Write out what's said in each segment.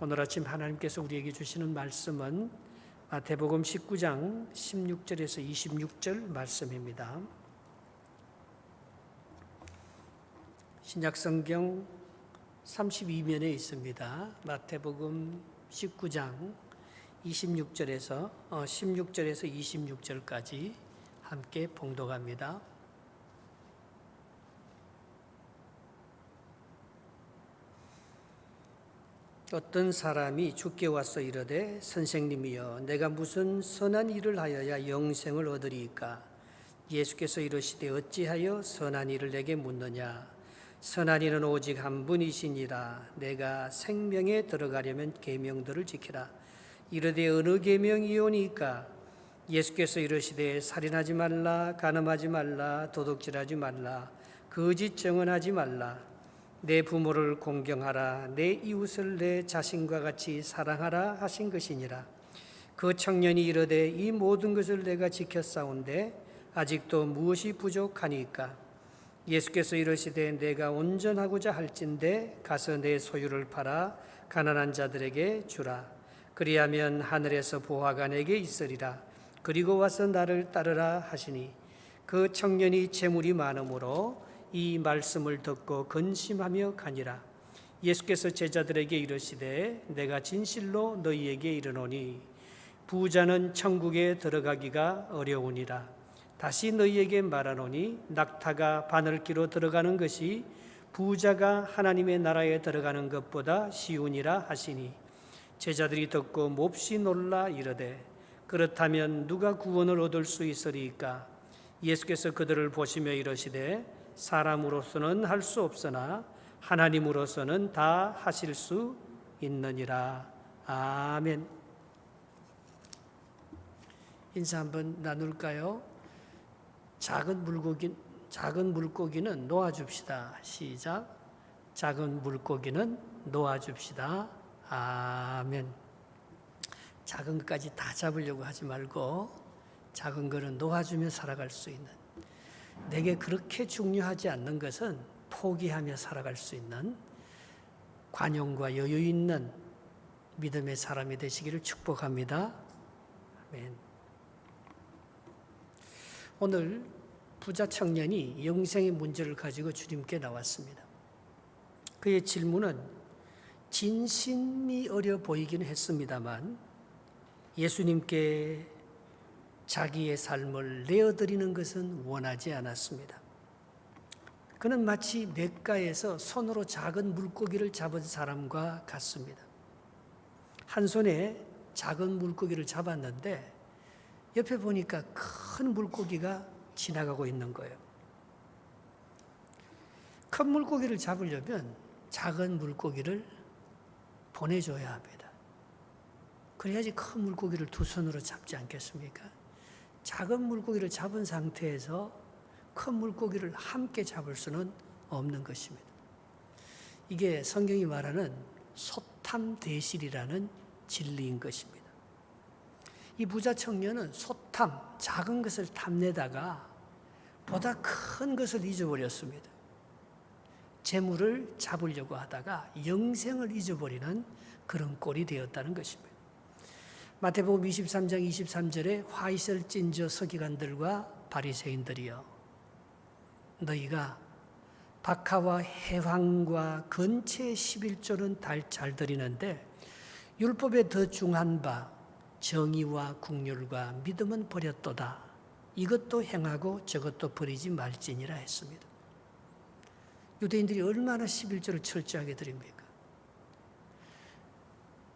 오늘 아침 하나님께서 우리에게 주시는 말씀은 마태복음 19장 16절에서 26절 말씀입니다. 신약성경 32면에 있습니다. 마태복음 19장 26절에서 어, 16절에서 26절까지 함께 봉독합니다. 어떤 사람이 주께 와서 이르되 선생님이여 내가 무슨 선한 일을 하여야 영생을 얻으리이까? 예수께서 이르시되 어찌하여 선한 일을 내게 묻느냐? 선한 이는 오직 한 분이시니라. 내가 생명에 들어가려면 계명들을 지키라. 이르되 어느 계명이오니까? 예수께서 이르시되 살인하지 말라 간음하지 말라 도둑질하지 말라 거짓 증언하지 말라 내 부모를 공경하라 내 이웃을 내 자신과 같이 사랑하라 하신 것이니라. 그 청년이 이르되 이 모든 것을 내가 지켰사온데 아직도 무엇이 부족하니까? 예수께서 이르시되 내가 온전하고자 할진대 가서 내 소유를 팔아 가난한 자들에게 주라. 그리하면 하늘에서 보화가 내게 있으리라. 그리고 와서 나를 따르라 하시니 그 청년이 재물이 많으므로 이 말씀을 듣고 근심하며 가니라. 예수께서 제자들에게 이르시되 내가 진실로 너희에게 이르노니 부자는 천국에 들어가기가 어려우니라. 다시 너희에게 말하노니 낙타가 바늘기로 들어가는 것이 부자가 하나님의 나라에 들어가는 것보다 쉬우니라 하시니 제자들이 듣고 몹시 놀라 이르되 그렇다면 누가 구원을 얻을 수 있으리까? 예수께서 그들을 보시며 이르시되 사람으로서는 할 수 없으나 하나님으로서는 다 하실 수 있느니라 아멘 인사 한번 나눌까요? 작은 물고기 작은 물고기는 놓아 줍시다. 시작. 작은 물고기는 놓아 줍시다. 아멘. 작은 것까지 다 잡으려고 하지 말고 작은 거는 놓아주며 살아갈 수 있는 내게 그렇게 중요하지 않는 것은 포기하며 살아갈 수 있는 관용과 여유 있는 믿음의 사람이 되시기를 축복합니다. 아멘. 오늘 부자 청년이 영생의 문제를 가지고 주님께 나왔습니다. 그의 질문은 진심이 어려 보이기는 했습니다만 예수님께 자기의 삶을 내어드리는 것은 원하지 않았습니다. 그는 마치 냇가에서 손으로 작은 물고기를 잡은 사람과 같습니다. 한 손에 작은 물고기를 잡았는데 옆에 보니까 큰 물고기가 지나가고 있는 거예요. 큰 물고기를 잡으려면 작은 물고기를 보내줘야 합니다. 그래야지 큰 물고기를 두 손으로 잡지 않겠습니까? 작은 물고기를 잡은 상태에서 큰 물고기를 함께 잡을 수는 없는 것입니다. 이게 성경이 말하는 소탐대실이라는 진리인 것입니다. 이 부자 청년은 소탐, 작은 것을 탐내다가 보다 큰 것을 잊어버렸습니다. 재물을 잡으려고 하다가 영생을 잊어버리는 그런 꼴이 되었다는 것입니다. 마태복음 23장 23절에 화 있을 찐저 서기관들과 바리새인들이여 너희가 박하와 해황과 근체 11조는 잘 드리는데 율법에 더 중한 바 정의와 국률과 믿음은 버렸도다. 이것도 행하고 저것도 버리지 말지니라 했습니다. 유대인들이 얼마나 11조를 철저하게 드립니까?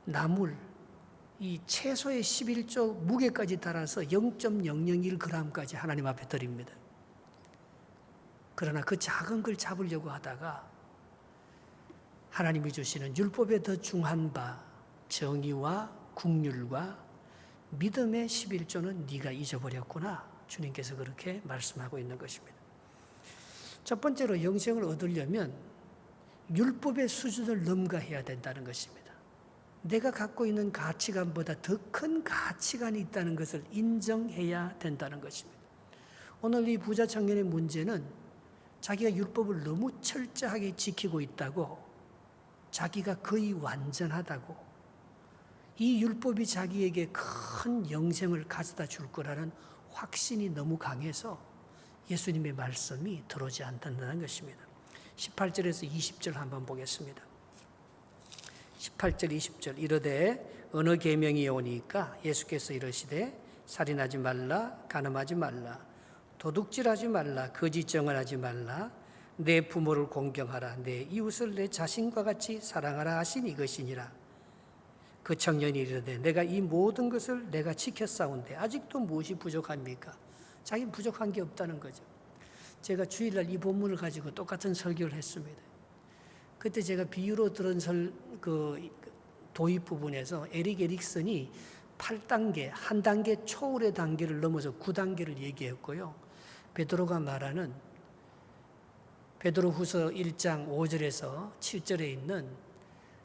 나물, 이 채소의 11조 무게까지 따라서 0.001g까지 하나님 앞에 드립니다. 그러나 그 작은 걸 잡으려고 하다가 하나님이 주시는 율법에 더 중한 바 정의와 국률과 믿음의 11조는 네가 잊어버렸구나. 주님께서 그렇게 말씀하고 있는 것입니다. 첫 번째로 영생을 얻으려면 율법의 수준을 넘가해야 된다는 것입니다. 내가 갖고 있는 가치관보다 더 큰 가치관이 있다는 것을 인정해야 된다는 것입니다. 오늘 이 부자 청년의 문제는 자기가 율법을 너무 철저하게 지키고 있다고 자기가 거의 완전하다고 이 율법이 자기에게 큰 영생을 가져다 줄 거라는 확신이 너무 강해서 예수님의 말씀이 들어오지 않는다는 것입니다. 18절에서 20절 한번 보겠습니다. 18절 20절 이르되 어느 계명이 오니까 예수께서 이르시되 살인하지 말라 간음하지 말라 도둑질하지 말라 거짓 정언하지 말라 내 부모를 공경하라 내 이웃을 내 자신과 같이 사랑하라 하신 이것이니라 그 청년이 이르되 내가 이 모든 것을 내가 지켰사온데 아직도 무엇이 부족합니까? 자기 부족한 게 없다는 거죠. 제가 주일날 이 본문을 가지고 똑같은 설교를 했습니다. 그때 제가 비유로 들은 설, 그 도입 부분에서 에릭 에릭슨이 8단계, 한 단계 초월의 단계를 넘어서 9단계를 얘기했고요. 베드로가 말하는 베드로 후서 1장 5절에서 7절에 있는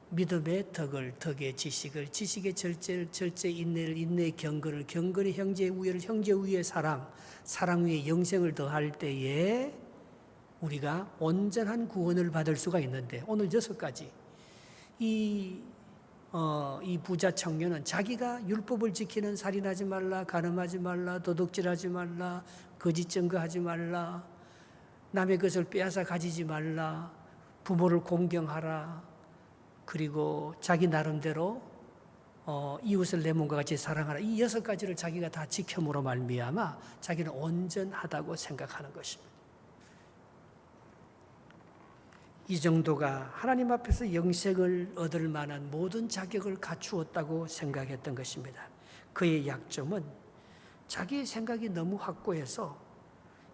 믿음의 덕을 덕의 지식을 지식의 절제를 절제 인내를 인내의 경건을 경건의 형제의 우애를 형제 우애의 사랑 사랑 위에 영생을 더할 때에 우리가 온전한 구원을 받을 수가 있는데 오늘 여섯 가지. 이, 어, 이 부자 청년은 자기가 율법을 지키는 살인하지 말라 간음하지 말라 도둑질하지 말라 거짓 증거하지 말라 남의 것을 빼앗아 가지지 말라 부모를 공경하라. 그리고 자기 나름대로 어, 이웃을 내 몸과 같이 사랑하라. 이 여섯 가지를 자기가 다 지킴으로 말미암아 자기는 온전하다고 생각하는 것입니다. 이 정도가 하나님 앞에서 영생을 얻을 만한 모든 자격을 갖추었다고 생각했던 것입니다. 그의 약점은 자기의 생각이 너무 확고해서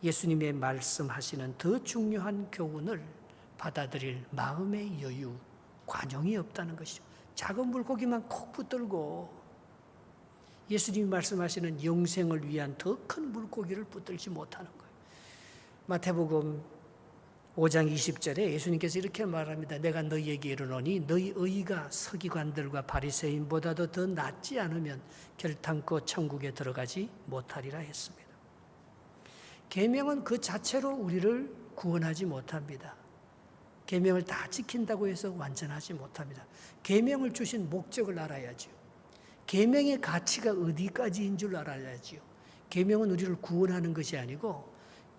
예수님의 말씀하시는 더 중요한 교훈을 받아들일 마음의 여유, 관용이 없다는 것이죠. 작은 물고기만 콕 붙들고 예수님이 말씀하시는 영생을 위한 더 큰 물고기를 붙들지 못하는 거예요. 마태복음 5장 20절에 예수님께서 이렇게 말합니다. 내가 너희에게 이르노니 너희 의가 서기관들과 바리새인보다도 더 낫지 않으면 결탄코 천국에 들어가지 못하리라 했습니다. 계명은 그 자체로 우리를 구원하지 못합니다. 계명을 다 지킨다고 해서 완전하지 못합니다. 계명을 주신 목적을 알아야죠. 계명의 가치가 어디까지인 줄 알아야지요. 계명은 우리를 구원하는 것이 아니고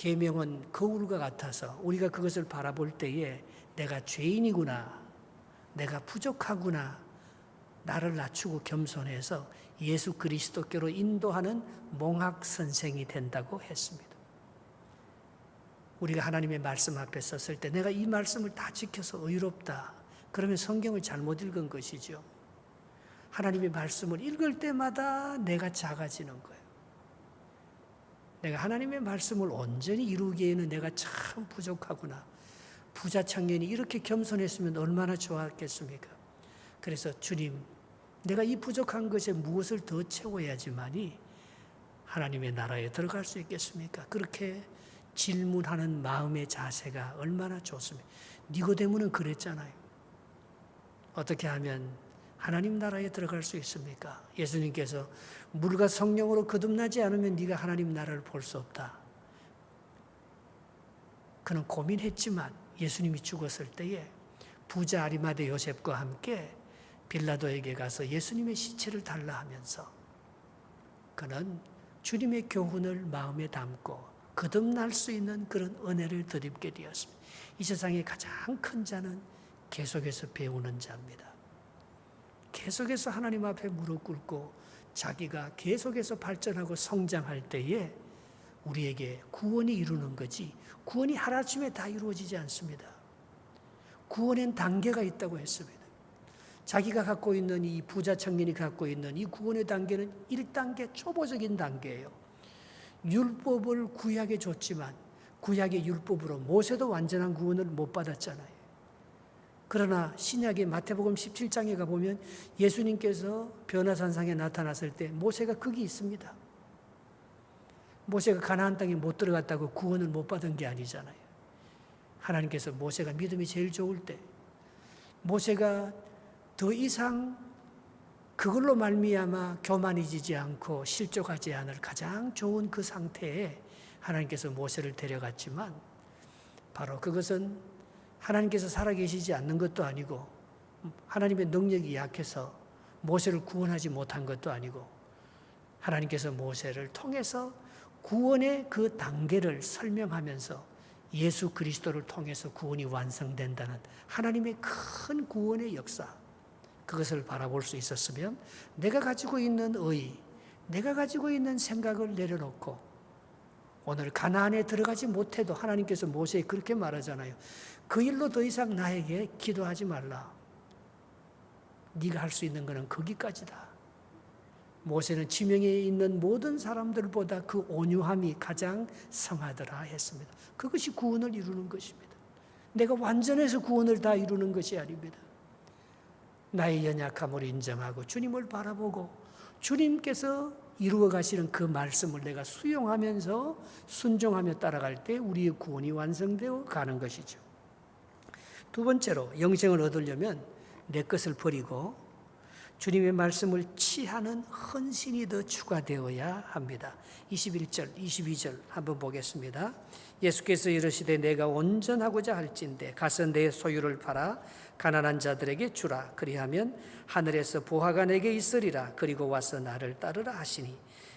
계명은 거울과 같아서 우리가 그것을 바라볼 때에 내가 죄인이구나. 내가 부족하구나. 나를 낮추고 겸손해서 예수 그리스도께로 인도하는 몽학 선생이 된다고 했습니다. 우리가 하나님의 말씀 앞에 섰을 때 내가 이 말씀을 다 지켜서 의롭다. 그러면 성경을 잘못 읽은 것이죠. 하나님의 말씀을 읽을 때마다 내가 작아지는 거예요. 내가 하나님의 말씀을 온전히 이루기에는 내가 참 부족하구나. 부자 청년이 이렇게 겸손했으면 얼마나 좋았겠습니까? 그래서 주님, 내가 이 부족한 것에 무엇을 더 채워야지만이 하나님의 나라에 들어갈 수 있겠습니까? 그렇게 질문하는 마음의 자세가 얼마나 좋습니까? 니고데모는 그랬잖아요. 어떻게 하면 하나님 나라에 들어갈 수 있습니까? 예수님께서 물과 성령으로 거듭나지 않으면 네가 하나님 나라를 볼 수 없다. 그는 고민했지만 예수님이 죽었을 때에 부자 아리마대 요셉과 함께 빌라도에게 가서 예수님의 시체를 달라 하면서 그는 주님의 교훈을 마음에 담고 거듭날 수 있는 그런 은혜를 드립게 되었습니다. 이 세상의 가장 큰 자는 계속해서 배우는 자입니다. 계속해서 하나님 앞에 무릎 꿇고 자기가 계속해서 발전하고 성장할 때에 우리에게 구원이 이루는 거지 구원이 하루아침에 다 이루어지지 않습니다. 구원엔 단계가 있다고 했습니다. 자기가 갖고 있는 이 부자 청년이 갖고 있는 이 구원의 단계는 1단계 초보적인 단계예요. 율법을 구약에 줬지만 구약의 율법으로 모세도 완전한 구원을 못 받았잖아요. 그러나 신약의 마태복음 17장에 가보면 예수님께서 변화산상에 나타났을 때 모세가 거기 있습니다. 모세가 가나안 땅에 못 들어갔다고 구원을 못 받은 게 아니잖아요. 하나님께서 모세가 믿음이 제일 좋을 때 모세가 더 이상 그걸로 말미암아 교만해지지 않고 실족하지 않을 가장 좋은 그 상태에 하나님께서 모세를 데려갔지만 바로 그것은 하나님께서 살아계시지 않는 것도 아니고 하나님의 능력이 약해서 모세를 구원하지 못한 것도 아니고 하나님께서 모세를 통해서 구원의 그 단계를 설명하면서 예수 그리스도를 통해서 구원이 완성된다는 하나님의 큰 구원의 역사 그것을 바라볼 수 있었으면 내가 가지고 있는 의, 내가 가지고 있는 생각을 내려놓고 오늘 가나안에 들어가지 못해도 하나님께서 모세에 그렇게 말하잖아요. 그 일로 더 이상 나에게 기도하지 말라. 네가 할 수 있는 것은 거기까지다. 모세는 지명에 있는 모든 사람들보다 그 온유함이 가장 성하더라 했습니다. 그것이 구원을 이루는 것입니다. 내가 완전해서 구원을 다 이루는 것이 아닙니다. 나의 연약함을 인정하고 주님을 바라보고 주님께서 이루어 가시는 그 말씀을 내가 수용하면서 순종하며 따라갈 때 우리의 구원이 완성되어 가는 것이죠. 두 번째로 영생을 얻으려면 내 것을 버리고 주님의 말씀을 취하는 헌신이 더 추가되어야 합니다. 21절, 22절 한번 보겠습니다. 예수께서 이르시되 내가 온전하고자 할진대 가서 내 소유를 팔아 가난한 자들에게 주라 그리하면 하늘에서 보화가 내게 있으리라 그리고 와서 나를 따르라 하시니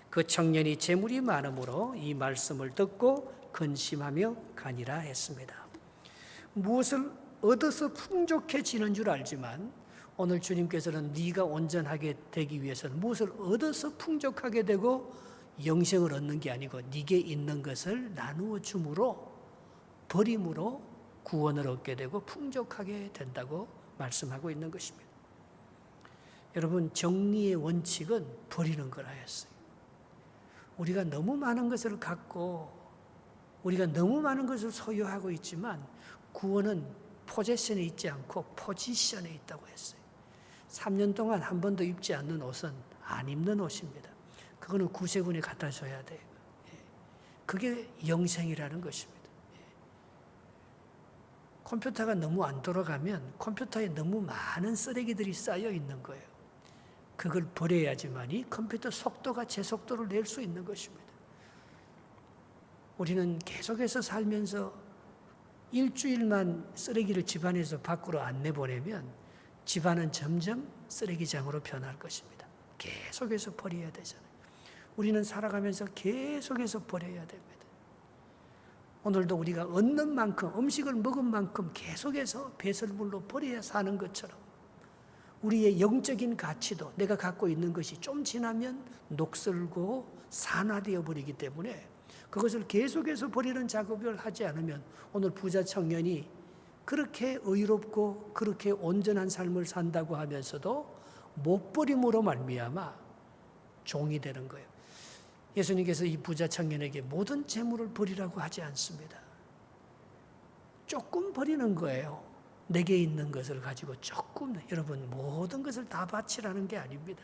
그 청년이 재물이 많으므로 이 말씀을 듣고 근심하며 가니라 했습니다. 무엇을 얻어서 풍족해지는 줄 알지만 오늘 주님께서는 네가 온전하게 되기 위해서는 무엇을 얻어서 풍족하게 되고 영생을 얻는 게 아니고 네게 있는 것을 나누어 줌으로 버림으로 구원을 얻게 되고 풍족하게 된다고 말씀하고 있는 것입니다. 여러분 정리의 원칙은 버리는 거라 했어요. 우리가 너무 많은 것을 갖고 우리가 너무 많은 것을 소유하고 있지만 구원은 포제션에 있지 않고 포지션에 있다고 했어요. 3년 동안 한 번도 입지 않는 옷은 안 입는 옷입니다. 그거는 구세군에 갖다 줘야 돼요. 예. 그게 영생이라는 것입니다. 예. 컴퓨터가 너무 안 돌아가면 컴퓨터에 너무 많은 쓰레기들이 쌓여 있는 거예요. 그걸 버려야지만이 컴퓨터 속도가 제 속도를 낼 수 있는 것입니다. 우리는 계속해서 살면서 일주일만 쓰레기를 집안에서 밖으로 안 내보내면 집안은 점점 쓰레기장으로 변할 것입니다. 계속해서 버려야 되잖아요. 우리는 살아가면서 계속해서 버려야 됩니다. 오늘도 우리가 얻는 만큼, 음식을 먹은 만큼 계속해서 배설물로 버려야 사는 것처럼 우리의 영적인 가치도 내가 갖고 있는 것이 좀 지나면 녹슬고 산화되어 버리기 때문에 그것을 계속해서 버리는 작업을 하지 않으면 오늘 부자 청년이 그렇게 의롭고 그렇게 온전한 삶을 산다고 하면서도 못 버림으로 말미암아 종이 되는 거예요. 예수님께서 이 부자 청년에게 모든 재물을 버리라고 하지 않습니다. 조금 버리는 거예요. 내게 있는 것을 가지고 조금 여러분 모든 것을 다 바치라는 게 아닙니다.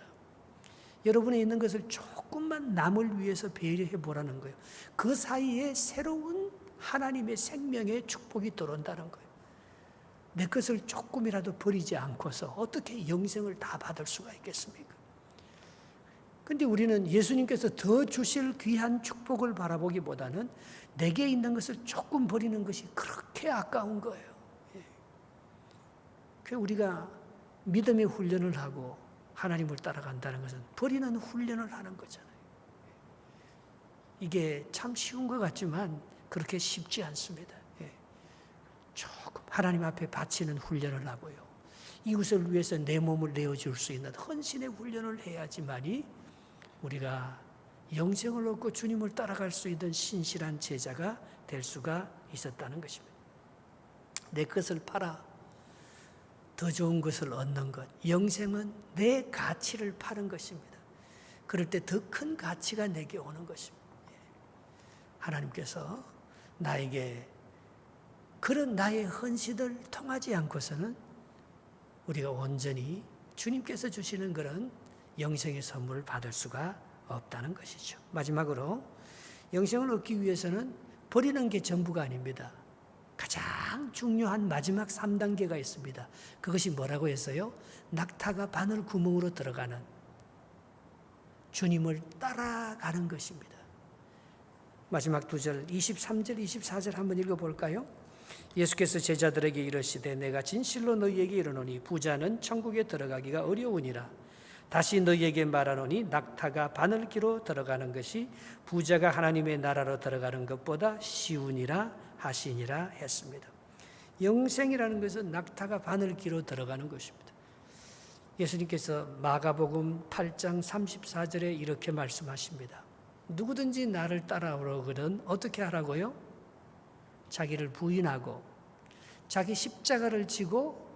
여러분에 있는 것을 조금만 남을 위해서 배려해 보라는 거예요. 그 사이에 새로운 하나님의 생명의 축복이 들어온다는 거예요. 내 것을 조금이라도 버리지 않고서 어떻게 영생을 다 받을 수가 있겠습니까? 근데 우리는 예수님께서 더 주실 귀한 축복을 바라보기보다는 내게 있는 것을 조금 버리는 것이 그렇게 아까운 거예요. 예. 그 우리가 믿음의 훈련을 하고 하나님을 따라간다는 것은 버리는 훈련을 하는 거잖아요. 이게 참 쉬운 것 같지만 그렇게 쉽지 않습니다. 예. 조금 하나님 앞에 바치는 훈련을 하고요. 이웃을 위해서 내 몸을 내어줄 수 있는 헌신의 훈련을 해야지만이 우리가 영생을 얻고 주님을 따라갈 수 있는 신실한 제자가 될 수가 있었다는 것입니다. 내 것을 팔아 더 좋은 것을 얻는 것. 영생은 내 가치를 파는 것입니다. 그럴 때 더 큰 가치가 내게 오는 것입니다. 예. 하나님께서 나에게 그런 나의 헌신을 통하지 않고서는 우리가 온전히 주님께서 주시는 그런 영생의 선물을 받을 수가 없다는 것이죠. 마지막으로 영생을 얻기 위해서는 버리는 게 전부가 아닙니다. 가장 중요한 마지막 3단계가 있습니다. 그것이 뭐라고 했어요? 낙타가 바늘 구멍으로 들어가는 주님을 따라가는 것입니다. 마지막 두 절, 23절, 24절 한번 읽어볼까요? 예수께서 제자들에게 이르시되 내가 진실로 너희에게 이르노니 부자는 천국에 들어가기가 어려우니라 다시 너희에게 말하노니 낙타가 바늘기로 들어가는 것이 부자가 하나님의 나라로 들어가는 것보다 쉬우니라 하시니라 했습니다. 영생이라는 것은 낙타가 바늘기로 들어가는 것입니다. 예수님께서 마가복음 8장 34절에 이렇게 말씀하십니다. 누구든지 나를 따라오거든 어떻게 하라고요? 자기를 부인하고 자기 십자가를 지고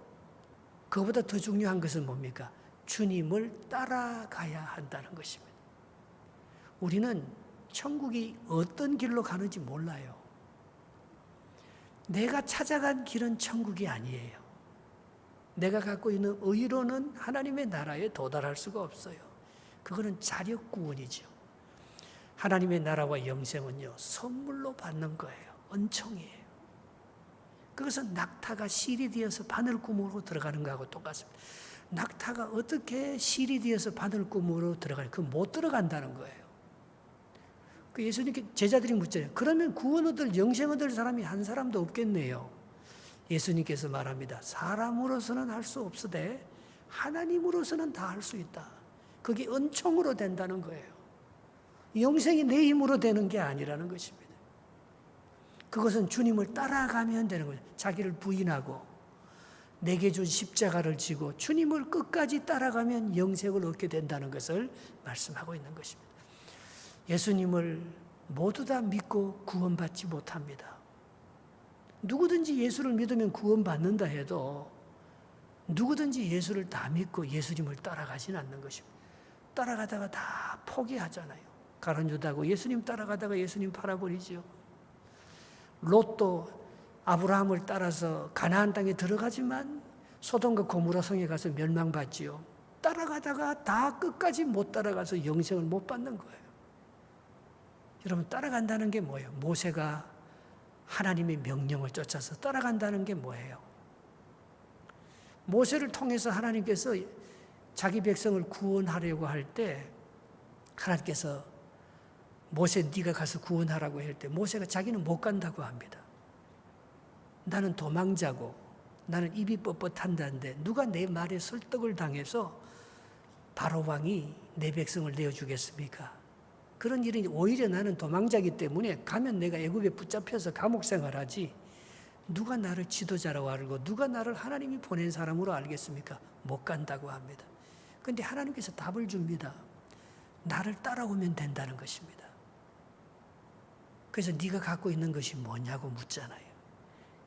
그보다 더 중요한 것은 뭡니까? 주님을 따라가야 한다는 것입니다. 우리는 천국이 어떤 길로 가는지 몰라요. 내가 찾아간 길은 천국이 아니에요. 내가 갖고 있는 의로는 하나님의 나라에 도달할 수가 없어요. 그거는 자력 구원이죠. 하나님의 나라와 영생은요, 선물로 받는 거예요. 은총이에요. 그것은 낙타가 실이 되어서 바늘 구멍으로 들어가는 거하고 똑같습니다. 낙타가 어떻게 실이 되어서 바늘 구멍으로 들어가요? 그못 들어간다는 거예요. 그 예수님께 제자들이 묻잖아요. 그러면 구원 얻을 영생 얻을 사람이 한 사람도 없겠네요. 예수님께서 말합니다. 사람으로서는 할 수 없으되 하나님으로서는 다 할 수 있다. 그게 은총으로 된다는 거예요. 영생이 내 힘으로 되는 게 아니라는 것입니다. 그것은 주님을 따라가면 되는 거예요. 자기를 부인하고 내게 준 십자가를 지고 주님을 끝까지 따라가면 영생을 얻게 된다는 것을 말씀하고 있는 것입니다. 예수님을 모두 다 믿고 구원받지 못합니다. 누구든지 예수를 믿으면 구원받는다 해도 누구든지 예수를 다 믿고 예수님을 따라가진 않는 것입니다. 따라가다가 다 포기하잖아요. 가론유다고 예수님 따라가다가 예수님 팔아버리죠. 롯도 아브라함을 따라서 가나안 땅에 들어가지만 소돔과 고무라 성에 가서 멸망받지요. 따라가다가 다 끝까지 못 따라가서 영생을 못 받는 거예요. 여러분 따라간다는 게 뭐예요? 모세가 하나님의 명령을 쫓아서 따라간다는 게 뭐예요? 모세를 통해서 하나님께서 자기 백성을 구원하려고 할 때 하나님께서 모세 네가 가서 구원하라고 할 때 모세가 자기는 못 간다고 합니다. 나는 도망자고 나는 입이 뻣뻣한다는데 누가 내 말에 설득을 당해서 바로 왕이 내 백성을 내어 주겠습니까? 그런 일이 오히려 나는 도망자기 때문에 가면 내가 애굽에 붙잡혀서 감옥 생활하지 누가 나를 지도자라고 알고 누가 나를 하나님이 보낸 사람으로 알겠습니까? 못 간다고 합니다. 근데 하나님께서 답을 줍니다. 나를 따라오면 된다는 것입니다. 그래서 네가 갖고 있는 것이 뭐냐고 묻잖아요.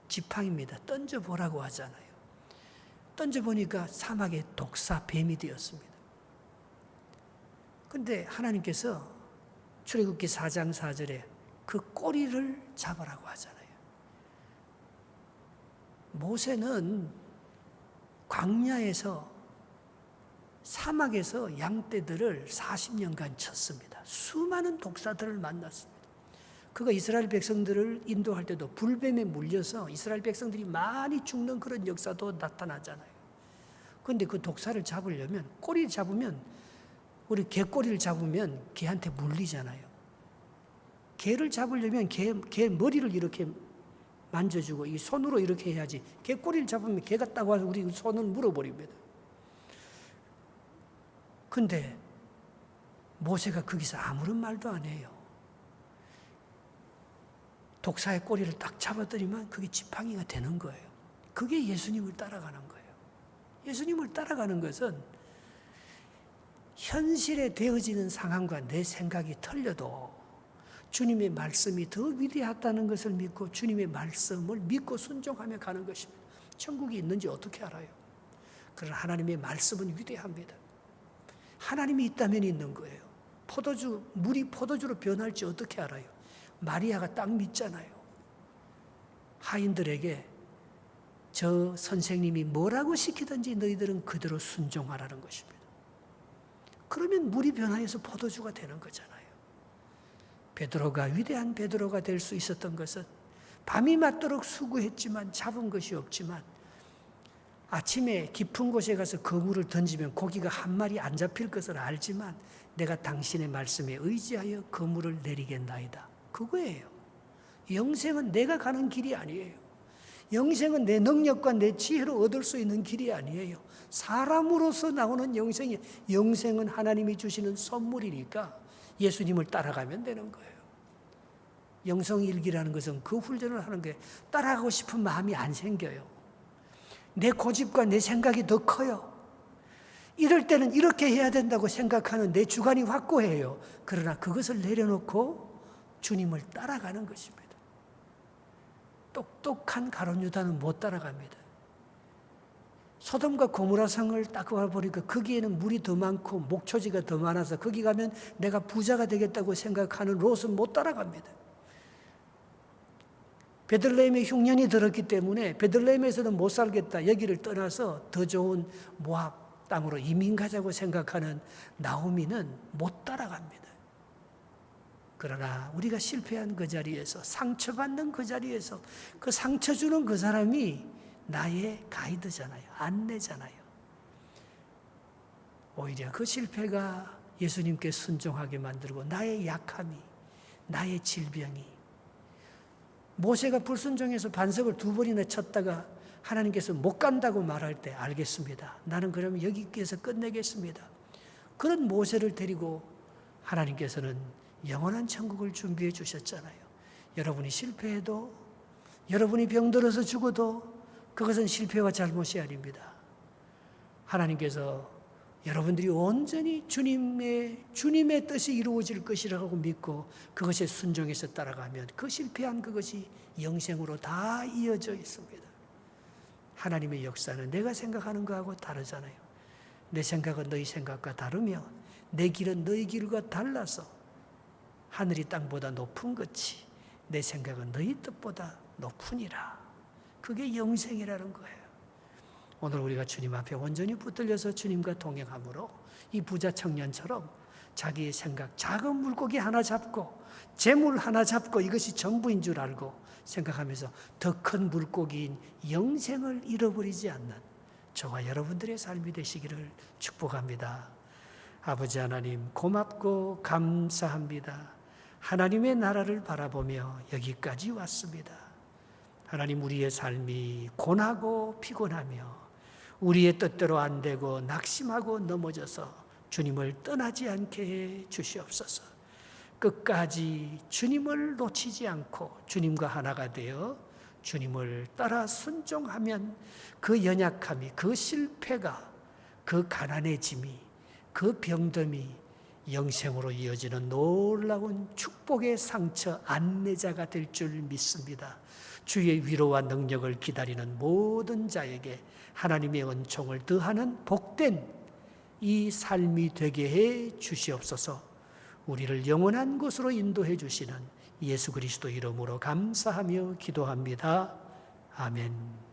지팡입니다. 던져 보라고 하잖아요. 던져 보니까 사막의 독사 뱀이 되었습니다. 근데 하나님께서 출애굽기 4장 4절에 그 꼬리를 잡으라고 하잖아요. 모세는 광야에서 사막에서 양떼들을 40년간 쳤습니다. 수많은 독사들을 만났습니다. 그가 이스라엘 백성들을 인도할 때도 불뱀에 물려서 이스라엘 백성들이 많이 죽는 그런 역사도 나타나잖아요. 그런데 그 독사를 잡으려면 꼬리를 잡으면 우리 개 꼬리를 잡으면 개한테 물리잖아요. 개를 잡으려면 개, 개 머리를 이렇게 만져주고 이 손으로 이렇게 해야지. 개 꼬리를 잡으면 개가 딱 와서 우리 손을 물어버립니다. 근데 모세가 거기서 아무런 말도 안 해요. 독사의 꼬리를 딱 잡아들이면 그게 지팡이가 되는 거예요. 그게 예수님을 따라가는 거예요. 예수님을 따라가는 것은 현실에 되어지는 상황과 내 생각이 틀려도 주님의 말씀이 더 위대하다는 것을 믿고 주님의 말씀을 믿고 순종하며 가는 것입니다. 천국이 있는지 어떻게 알아요? 그러나 하나님의 말씀은 위대합니다. 하나님이 있다면 있는 거예요. 포도주, 물이 포도주로 변할지 어떻게 알아요? 마리아가 딱 믿잖아요. 하인들에게 저 선생님이 뭐라고 시키든지 너희들은 그대로 순종하라는 것입니다. 그러면 물이 변화해서 포도주가 되는 거잖아요. 베드로가 위대한 베드로가 될 수 있었던 것은 밤이 맞도록 수고했지만 잡은 것이 없지만 아침에 깊은 곳에 가서 거물을 던지면 고기가 한 마리 안 잡힐 것을 알지만 내가 당신의 말씀에 의지하여 거물을 내리겠나이다. 그거예요. 영생은 내가 가는 길이 아니에요. 영생은 내 능력과 내 지혜로 얻을 수 있는 길이 아니에요. 사람으로서 나오는 영생이 영생은 하나님이 주시는 선물이니까 예수님을 따라가면 되는 거예요. 영성일기라는 것은 그 훈련을 하는 게 따라가고 싶은 마음이 안 생겨요. 내 고집과 내 생각이 더 커요. 이럴 때는 이렇게 해야 된다고 생각하는 내 주관이 확고해요. 그러나 그것을 내려놓고 주님을 따라가는 것입니다. 똑똑한 가론 유다는 못 따라갑니다. 소돔과 고무라 성을 딱 와보니까 거기에는 물이 더 많고 목초지가 더 많아서 거기 가면 내가 부자가 되겠다고 생각하는 롯은 못 따라갑니다. 베들레헴에 흉년이 들었기 때문에 베들레헴에서는 못 살겠다. 여기를 떠나서 더 좋은 모압 땅으로 이민 가자고 생각하는 나오미는 못 따라갑니다. 그러나 우리가 실패한 그 자리에서 상처받는 그 자리에서 그 상처 주는 그 사람이 나의 가이드잖아요. 안내잖아요. 오히려 그 실패가 예수님께 순종하게 만들고 나의 약함이 나의 질병이 모세가 불순종해서 반석을 두 번이나 쳤다가 하나님께서 못 간다고 말할 때 알겠습니다. 나는 그러면 여기께서 끝내겠습니다. 그런 모세를 데리고 하나님께서는 영원한 천국을 준비해 주셨잖아요. 여러분이 실패해도 여러분이 병들어서 죽어도 그것은 실패와 잘못이 아닙니다. 하나님께서 여러분들이 온전히 주님의 주님의 뜻이 이루어질 것이라고 믿고 그것에 순종해서 따라가면 그 실패한 그것이 영생으로 다 이어져 있습니다. 하나님의 역사는 내가 생각하는 거하고 다르잖아요. 내 생각은 너희 생각과 다르며 내 길은 너희 길과 달라서 하늘이 땅보다 높은 것이 내 생각은 너희 뜻보다 높으니라. 그게 영생이라는 거예요. 오늘 우리가 주님 앞에 온전히 붙들려서 주님과 동행함으로 이 부자 청년처럼 자기의 생각, 작은 물고기 하나 잡고 재물 하나 잡고 이것이 전부인 줄 알고 생각하면서 더 큰 물고기인 영생을 잃어버리지 않는 저와 여러분들의 삶이 되시기를 축복합니다. 아버지 하나님 고맙고 감사합니다. 하나님의 나라를 바라보며 여기까지 왔습니다. 하나님 우리의 삶이 고나고 피곤하며 우리의 뜻대로 안 되고 낙심하고 넘어져서 주님을 떠나지 않게 해 주시옵소서. 끝까지 주님을 놓치지 않고 주님과 하나가 되어 주님을 따라 순종하면 그 연약함이, 그 실패가, 그 가난해짐이, 그 병듦이 영생으로 이어지는 놀라운 축복의 상처 안내자가 될 줄 믿습니다. 주의 위로와 능력을 기다리는 모든 자에게 하나님의 은총을 더하는 복된 이 삶이 되게 해 주시옵소서. 우리를 영원한 곳으로 인도해 주시는 예수 그리스도 이름으로 감사하며 기도합니다. 아멘.